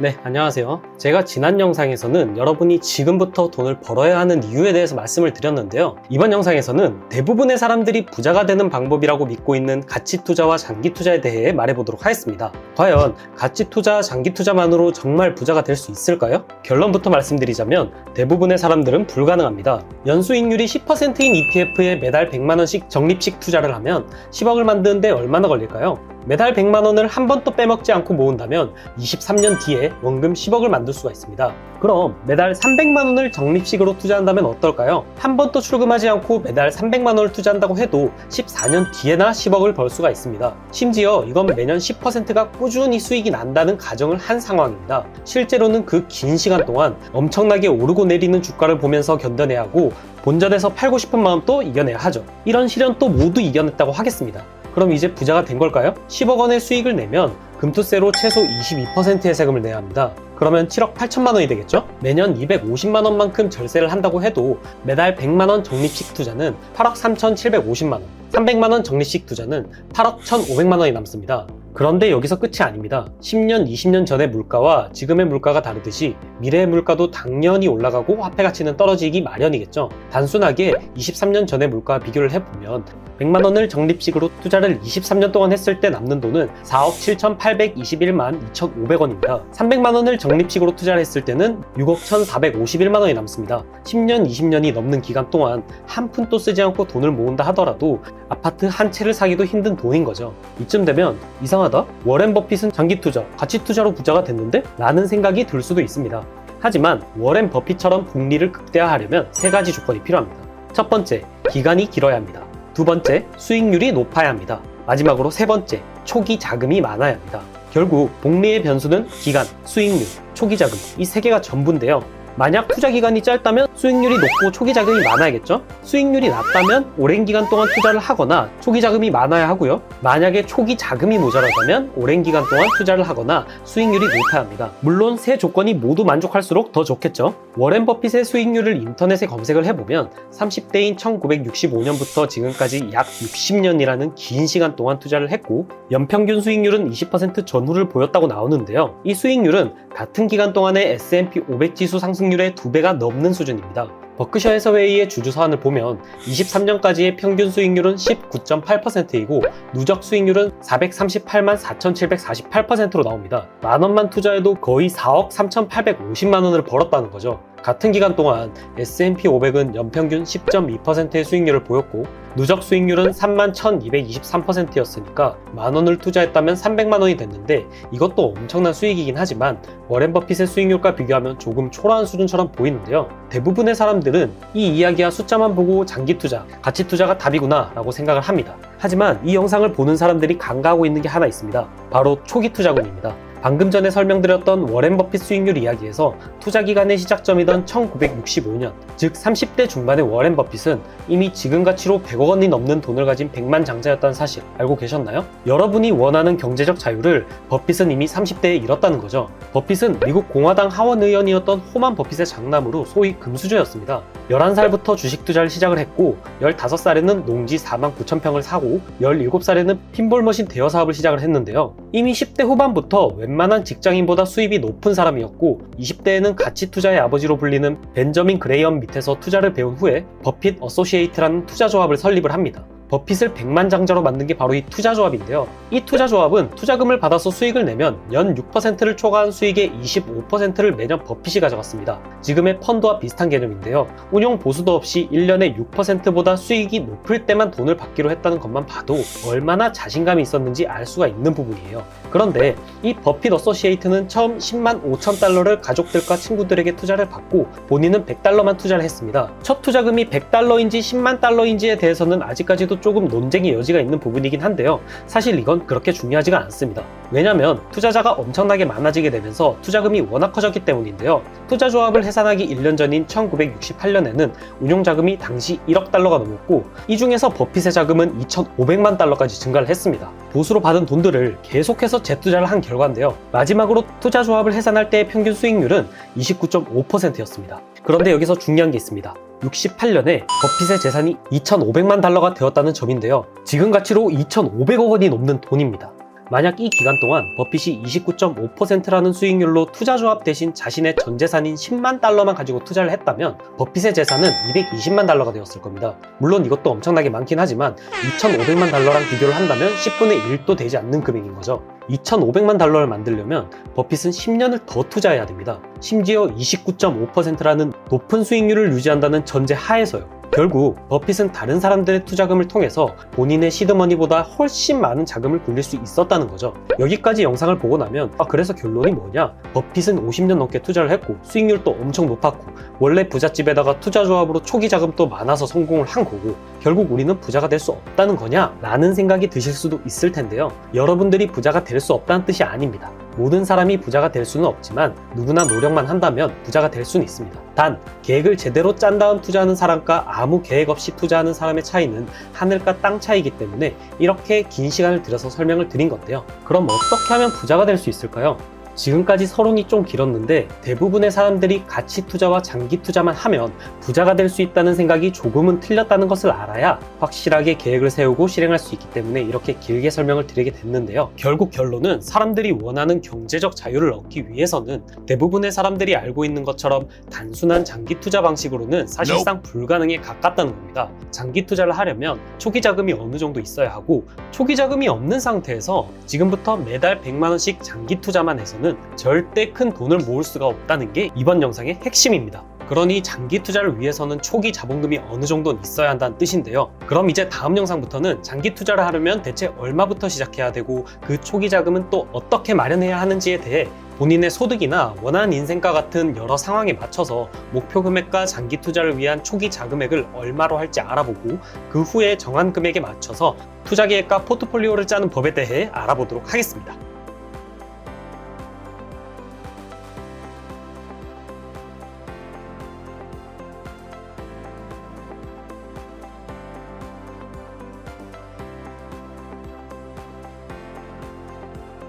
네, 안녕하세요. 제가 지난 영상에서는 여러분이 지금부터 돈을 벌어야 하는 이유에 대해서 말씀을 드렸는데요. 이번 영상에서는 대부분의 사람들이 부자가 되는 방법이라고 믿고 있는 가치 투자와 장기 투자에 대해 말해보도록 하겠습니다. 과연 가치 투자, 장기 투자만으로 정말 부자가 될 수 있을까요? 결론부터 말씀드리자면 대부분의 사람들은 불가능합니다. 연수익률이 10%인 ETF에 매달 100만원씩 적립식 투자를 하면 10억을 만드는데 얼마나 걸릴까요? 매달 100만 원을 한 번도 빼먹지 않고 모은다면 23년 뒤에 원금 10억을 만들 수가 있습니다. 그럼 매달 300만 원을 적립식으로 투자한다면 어떨까요? 한 번도 출금하지 않고 매달 300만 원을 투자한다고 해도 14년 뒤에나 10억을 벌 수가 있습니다. 심지어 이건 매년 10%가 꾸준히 수익이 난다는 가정을 한 상황입니다. 실제로는 그 긴 시간 동안 엄청나게 오르고 내리는 주가를 보면서 견뎌내야 하고 본전에서 팔고 싶은 마음도 이겨내야 하죠. 이런 시련도 모두 이겨냈다고 하겠습니다. 그럼 이제 부자가 된 걸까요? 10억 원의 수익을 내면 금투세로 최소 22%의 세금을 내야 합니다. 그러면 7억 8천만 원이 되겠죠? 매년 250만 원만큼 절세를 한다고 해도 매달 100만 원 적립식 투자는 8억 3,750만 원, 300만 원 적립식 투자는 8억 1,500만 원이 남습니다. 그런데 여기서 끝이 아닙니다. 10년, 20년 전의 물가와 지금의 물가가 다르듯이 미래의 물가도 당연히 올라가고 화폐 가치는 떨어지기 마련이겠죠. 단순하게 23년 전의 물가와 비교를 해보면 100만 원을 적립식으로 투자를 23년 동안 했을 때 남는 돈은 4억 7,821만 2,500원입니다. 300만 원을 적립식으로 투자를 했을 때는 6억 1,451만 원이 남습니다. 10년, 20년이 넘는 기간 동안 한 푼도 쓰지 않고 돈을 모은다 하더라도 아파트 한 채를 사기도 힘든 돈인 거죠. 이쯤 되면 이상하다? 워렌 버핏은 장기 투자, 가치 투자로 부자가 됐는데? 라는 생각이 들 수도 있습니다. 하지만 워렌 버핏처럼 복리를 극대화하려면 세 가지 조건이 필요합니다. 첫 번째, 기간이 길어야 합니다. 두 번째, 수익률이 높아야 합니다. 마지막으로 세 번째, 초기 자금이 많아야 합니다. 결국 복리의 변수는 기간, 수익률, 초기 자금 이 세 개가 전부인데요. 만약 투자 기간이 짧다면 수익률이 높고 초기 자금이 많아야겠죠? 수익률이 낮다면 오랜 기간 동안 투자를 하거나 초기 자금이 많아야 하고요. 만약에 초기 자금이 모자라다면 오랜 기간 동안 투자를 하거나 수익률이 높아야 합니다. 물론 세 조건이 모두 만족할수록 더 좋겠죠. 워렌 버핏의 수익률을 인터넷에 검색을 해보면 30대인 1965년부터 지금까지 약 60년이라는 긴 시간 동안 투자를 했고 연평균 수익률은 20% 전후를 보였다고 나오는데요. 이 수익률은 같은 기간 동안의 S&P 500 지수 상승 률의 2배가 넘는 수준입니다. 버크셔 해서웨이의 주주 사안을 보면 23년까지의 평균 수익률은 19.8%이고 누적 수익률은 438만 4,748%로 나옵니다. 만 원만 투자해도 거의 4억 3,850만 원을 벌었다는 거죠. 같은 기간 동안 S&P 500은 연평균 10.2%의 수익률을 보였고 누적 수익률은 3만 1223%였으니까 만 원을 투자했다면 300만 원이 됐는데 이것도 엄청난 수익이긴 하지만 워렌 버핏의 수익률과 비교하면 조금 초라한 수준처럼 보이는데요. 대부분의 사람 들은 이 이야기와 숫자만 보고 장기 투자, 가치 투자가 답이구나 라고 생각을 합니다. 하지만 이 영상을 보는 사람들이 간과하고 있는 게 하나 있습니다. 바로 초기 투자금입니다. 방금 전에 설명드렸던 워렌 버핏 수익률 이야기에서 투자 기간의 시작점이던 1965년, 즉 30대 중반의 워렌 버핏은 이미 지금 가치로 100억 원이 넘는 돈을 가진 100만 장자였다는 사실 알고 계셨나요? 여러분이 원하는 경제적 자유를 버핏은 이미 30대에 잃었다는 거죠. 버핏은 미국 공화당 하원 의원이었던 호만 버핏의 장남으로 소위 금수저였습니다. 11살부터 주식 투자를 시작을 했고 15살에는 농지 4만 9천 평을 사고 17살에는 핀볼 머신 대여 사업을 시작을 했는데요. 이미 10대 후반부터 웬만한 직장인보다 수입이 높은 사람이었고 20대에는 가치 투자의 아버지로 불리는 벤저민 그레이엄 밑에서 투자를 배운 후에 버핏 어소시에이트라는 투자 조합을 설립을 합니다. 버핏을 100만 장자로 만든 게 바로 이 투자 조합인데요. 이 투자 조합은 투자금을 받아서 수익을 내면 연 6%를 초과한 수익의 25%를 매년 버핏이 가져갔습니다. 지금의 펀드와 비슷한 개념인데요. 운용 보수도 없이 1년에 6%보다 수익이 높을 때만 돈을 받기로 했다는 것만 봐도 얼마나 자신감이 있었는지 알 수가 있는 부분이에요. 그런데 이 버핏 어소시에이트는 처음 10만 5천 달러를 가족들과 친구들에게 투자를 받고 본인은 100달러만 투자를 했습니다. 첫 투자금이 100달러인지 10만 달러인지에 대해서는 아직까지도 조금 논쟁의 여지가 있는 부분이긴 한데요. 사실 이건 그렇게 중요하지가 않습니다. 왜냐면 투자자가 엄청나게 많아지게 되면서 투자금이 워낙 커졌기 때문인데요. 투자 조합을 해산하기 1년 전인 1968년에는 운용 자금이 당시 1억 달러가 넘었고 이 중에서 버핏의 자금은 2,500만 달러까지 증가를 했습니다. 보수로 받은 돈들을 계속해서 재투자를 한 결과인데요. 마지막으로 투자 조합을 해산할 때의 평균 수익률은 29.5%였습니다. 그런데 여기서 중요한 게 있습니다. 68년에 버핏의 재산이 2,500만 달러가 되었다는 점인데요. 지금 가치로 2,500억 원이 넘는 돈입니다. 만약 이 기간 동안 버핏이 29.5%라는 수익률로 투자 조합 대신 자신의 전 재산인 10만 달러만 가지고 투자를 했다면 버핏의 재산은 220만 달러가 되었을 겁니다. 물론 이것도 엄청나게 많긴 하지만 2,500만 달러랑 비교를 한다면 10분의 1도 되지 않는 금액인 거죠. 2,500만 달러를 만들려면 버핏은 10년을 더 투자해야 됩니다. 심지어 29.5%라는 높은 수익률을 유지한다는 전제 하에서요. 결국 버핏은 다른 사람들의 투자금을 통해서 본인의 시드머니보다 훨씬 많은 자금을 굴릴 수 있었다는 거죠. 여기까지 영상을 보고 나면 아 그래서 결론이 뭐냐? 버핏은 50년 넘게 투자를 했고 수익률도 엄청 높았고 원래 부잣집에다가 투자 조합으로 초기 자금도 많아서 성공을 한 거고 결국 우리는 부자가 될 수 없다는 거냐? 라는 생각이 드실 수도 있을 텐데요. 여러분들이 부자가 될 수 없다는 뜻이 아닙니다. 모든 사람이 부자가 될 수는 없지만 누구나 노력만 한다면 부자가 될 수는 있습니다. 단 계획을 제대로 짠 다음 투자하는 사람과 아무 계획 없이 투자하는 사람의 차이는 하늘과 땅 차이기 때문에 이렇게 긴 시간을 들여서 설명을 드린 건데요. 그럼 어떻게 하면 부자가 될 수 있을까요? 지금까지 서론이 좀 길었는데 대부분의 사람들이 가치 투자와 장기 투자만 하면 부자가 될 수 있다는 생각이 조금은 틀렸다는 것을 알아야 확실하게 계획을 세우고 실행할 수 있기 때문에 이렇게 길게 설명을 드리게 됐는데요. 결국 결론은 사람들이 원하는 경제적 자유를 얻기 위해서는 대부분의 사람들이 알고 있는 것처럼 단순한 장기 투자 방식으로는 사실상 불가능에 가깝다는 겁니다. 장기 투자를 하려면 초기 자금이 어느 정도 있어야 하고 초기 자금이 없는 상태에서 지금부터 매달 100만 원씩 장기 투자만 해서 는 절대 큰 돈을 모을 수가 없다는 게 이번 영상의 핵심입니다. 그러니 장기 투자를 위해서는 초기 자본금이 어느 정도는 있어야 한다는 뜻인데요. 그럼 이제 다음 영상부터는 장기 투자를 하려면 대체 얼마부터 시작해야 되고 그 초기 자금은 또 어떻게 마련해야 하는지에 대해 본인의 소득이나 원하는 인생과 같은 여러 상황에 맞춰서 목표 금액과 장기 투자를 위한 초기 자금액을 얼마로 할지 알아보고 그 후에 정한 금액에 맞춰서 투자 계획과 포트폴리오를 짜는 법에 대해 알아보도록 하겠습니다.